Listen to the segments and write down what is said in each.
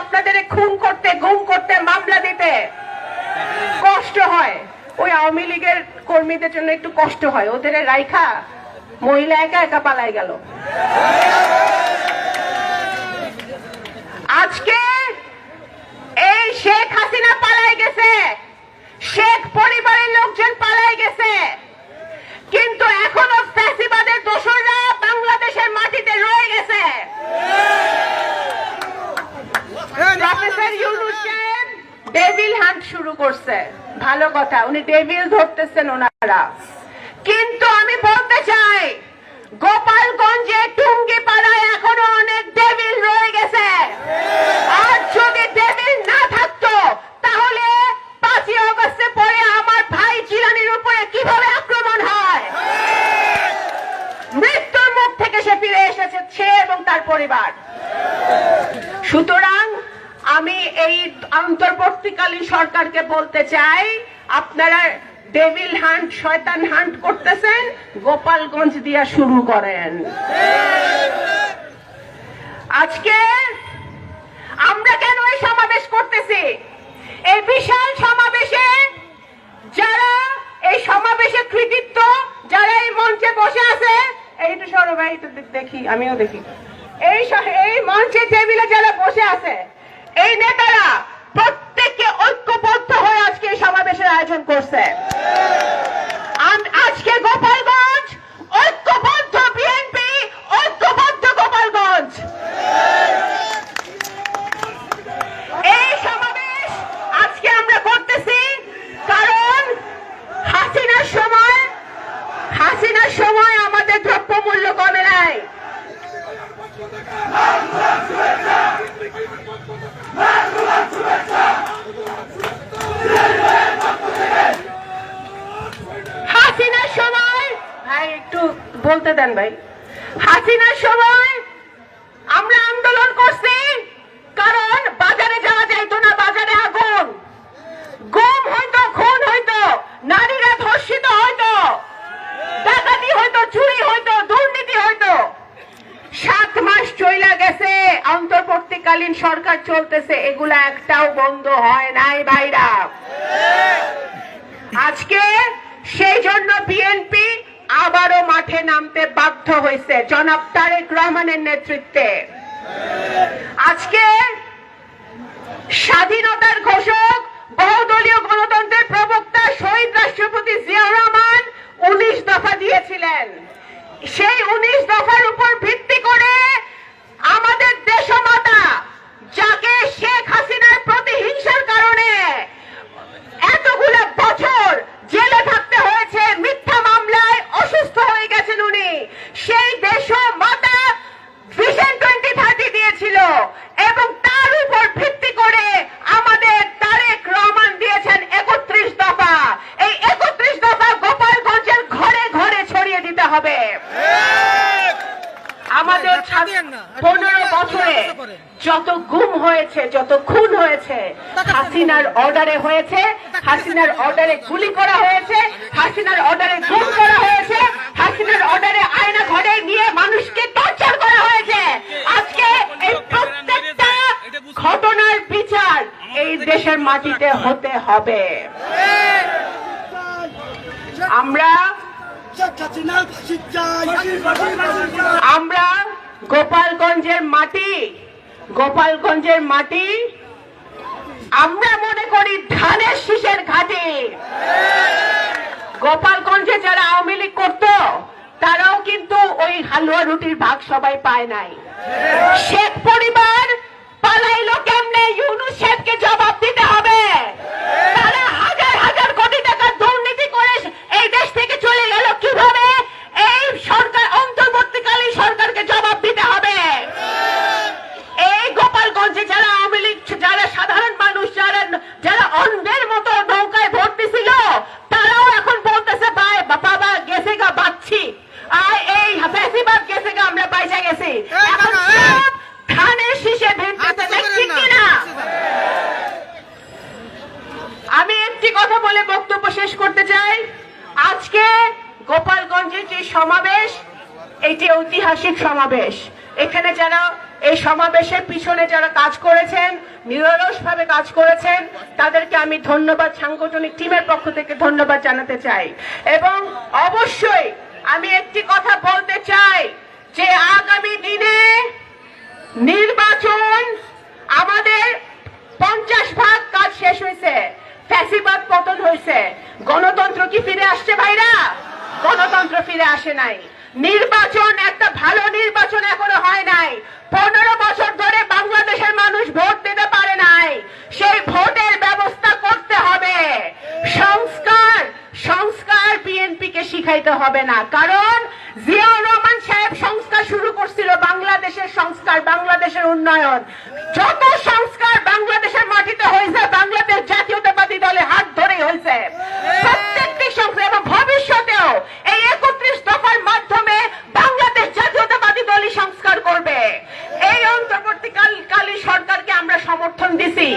আপনাদের খুন করতে, গুম করতে, মামলা দিতে কষ্ট হয়। ওই আওয়ামী লীগের কর্মীদের জন্য একটু কষ্ট হয়। ওদের রাইখা মহিলা একা একা পালাই গেল। আজকে এই শেখ হাসিনা পালাই গেছে শেখ পরিবারের লোকজন পালাই গেছে কিন্তু এখনও ফ্যাসিবাদের দোসররা বাংলাদেশের মাটিতে রয়ে গেছে প্রফেসর ইউনুস সাহেব ডেভিল হান্ট শুরু করছে। ভালো কথা, উনি ডেভিল ধরতেছেন ওনারা। কিন্তু আমি বলতে চাই, গোপালগঞ্জে টুঙ্গি পাড়ায় এখনও অনেক ডেভিল রয়ে গেছে। আর যদি ডেভিল না থাকতো, তাহলে পাঁচই অগস্টে পরে আমার ভাই চিরানির উপরে কীভাবে আক্রমণ হয়? মৃত্যুর মুখ থেকে সে ফিরে এসেছে, সে এবং তার পরিবার। সুতরাং আমি এই অন্তর্বর্তীকালীন সরকারকে বলতে চাই, আপনারা ডেভিল হান্ট শয়তান হান্ট করতেছেন, গোপালগঞ্জ দিয়া শুরু করেন। আজকে আমরা কেন এই সমাবেশ করতেছি? এই বিশাল সমাবেশে যারা এই সমাবেশে কৃতিত্ব, যারা এই মঞ্চে বসে আছে এইটু সরো ভাই দেখি, আমিও দেখি। এই এই মঞ্চে টেবিলে যারা বসে আছে এই নেতারা প্রত্যেককে ঐক্যবদ্ধ হয়ে আজকে এই সমাবেশের আয়োজন করছে। আজকে গোপালগঞ্জ, ঐক্যবদ্ধ বিএনপি, ঐক্যবদ্ধ গোপালগঞ্জ। এই সমাবেশ আজকে আমরা করতেছি কারণ হাসিনার সময় হাসিনার সময় আমাদের দ্রব্যমূল্য কমে নাই হাসিনার সময় ভাই একটু বলতে দেন ভাই। হাসিনার সময় আমরা আন্দোলন করছি, কারণ বাজারে যাওয়া যাইতো না, বাজারে আগুন। গুম হইতো, খুন হইতো, নারীরা ধর্ষিত হইতো, ডাকাতি হইতো, চুরি হইতো, দুর্নীতি হইতো। সাত মাস চইলা গেছে, অন্তর্বর্তীকালীন সরকার চলতেছে, এগুলা একটাও বন্ধ হয় নাই ভাইরা। আজকে সেই জন্য বিএনপি আবারও মাঠে নামতে বাধ্য হয়েছে জনাব তারেক রহমানের নেতৃত্বে। আজকে স্বাধীনতার ঘোষক বহুদলীয় গণতন্ত্রের প্রবক্তা শহীদ রাষ্ট্রপতি জিয়াউর রহমান উনিশ দফা দিয়েছিলেন সেই উনিশ দফার উপর ভিত্তি করে আমাদের দেশমাতা যাকে শেখ হাসিনার প্রতিহিংসার কারণে এতগুলো বছর জেলে থাকতে হয়েছে মিথ্যা মামলায় অসুস্থ হয়ে গেছেন উনি সেই দেশ মাতা ভিশন টোয়েন্টি থার্টি দিয়েছিল এবং তার উপর ভিত্তি করে আমাদের তারেক রহমান দিয়েছেন একত্রিশ দফা এই একত্রিশ দফা গোপালগঞ্জের ঘরে ঘরে ছড়িয়ে দিতে হবে আমাদের পনেরো বছরে যত গুম হয়েছে, যত খুন হয়েছে, হাসিনার অর্ডারে হয়েছে, হাসিনার অর্ডারে গুলি করা হয়েছে, হাসিনার অর্ডারে গুম করা হয়েছে, হাসিনার অর্ডারে আয়না ঘরে নিয়ে মানুষকে টর্চার করা হয়েছে। আজকে এই প্রত্যেকটা ঘটনার বিচার এই দেশের মাটিতে হতে হবে। আমরা আমরা গোপালগঞ্জের মাটি গোপালগঞ্জের মাটি, আমরা মনে করি ধানের শীষের ঘাটে। গোপালগঞ্জে যারা আওয়ামী লীগ করতো, তারাও কিন্তু ওই হালুয়া রুটির ভাগ সবাই পায় নাই। শেখ পরিবার পালাইলো কেমনে? ইউনুস শেখকে জবাব দিতে হবে তারা হাজার হাজার কোটি টাকা দুর্নীতি করে এই দেশ থেকে চলে গেল কীভাবে এই সরকার অন্তর্বর্তীকালীন সরকারকে জবাব দিতে হবে এই গোপালগঞ্জে যারা আওয়ামী লীগ যারা সাধারণ মানুষ যারা যারা অন্ধের মতো নৌকায় ভোট দিছিল তারাও এখন বলতেছে ভাই বাবা গেছে গা বাচ্ছি আর এই ফ্যাসিবাদ গেছে গা আমরা পয়সা গেছি এখন সব ধানের শীষে ভিড়তেছে ঠিক কিনা আমি একটি কথা বলে শেষ করতে চাই। আজকে গোপালগঞ্জের যে সমাবেশ, এটি ঐতিহাসিক সমাবেশ। এখানে যারা এই সমাবেশের পিছনে যারা কাজ করেছেন নিরলস ভাবে কাজ করেছেন, তাদেরকে আমি ধন্যবাদ, সাংগঠনিক টিমের পক্ষ থেকে ধন্যবাদ জানাতে চাই। এবং অবশ্যই আমি একটি কথা বলতে চাই যে আগামী দিনে নির্বাচন আমাদের পঞ্চাশ ভাগ কাজ শেষ হয়েছে, ফ্যাসিবাদ পতন হয়েছে। গণতন্ত্র কি ফিরে আসছে ভাইরা? গণতন্ত্র ফিরে আসে নাই। নির্বাচন একটা ভালো নির্বাচন এখনও হয় নাই। পনেরো বছর ধরে বাংলাদেশের মানুষ ভোট দিতে পারে নাই। সেই ভোটের ব্যবস্থা করতে হবে। সংস্কার সংস্কার বিএনপি কে শিখাইতে হবে না। কারণ জিয়াউর রহমান সাহেব সংস্কার শুরু করছিল বাংলাদেশের সংস্কার, বাংলাদেশের উন্নয়ন। যত সংস্কার বাংলাদেশের মাটিতে হয়েছে বাংলাদেশ জাতীয়তাবাদী দলে হাত ধরে হয়েছে। প্রত্যেকটি সংস্কার এবং ভবিষ্যতেও এই একত্রিশ দফার মাধ্যমে বাংলাদেশ জাতীয়তাবাদী দলই সংস্কার করবে। এই অন্তর্বর্তীকালী সরকারকে আমরা সমর্থন দিছি,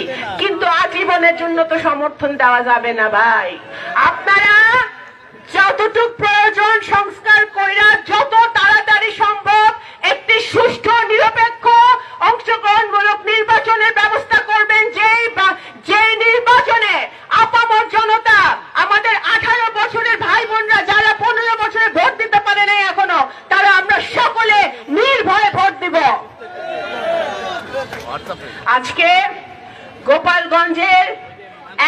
কিন্তু আজীবনের জন্য তো সমর্থন দেওয়া যাবে না ভাই। আপনারা যতটুক প্রয়োজন সংস্কার কইরা যত তাড়াতাড়ি সম্ভব একটি সুষ্ঠু নিরপেক্ষ অংশগ্রহণমূলক নির্বাচনের ব্যবস্থা করবেন, যেই আজকে গোপালগঞ্জের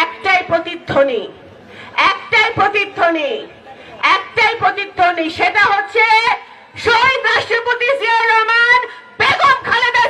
একটাই প্রতিধ্বনি একটাই প্রতিধ্বনি একটাই প্রতিধ্বনি, সেটা হচ্ছে শহীদ রাষ্ট্রপতি জিয়াউর রহমান, বেগম খালেদা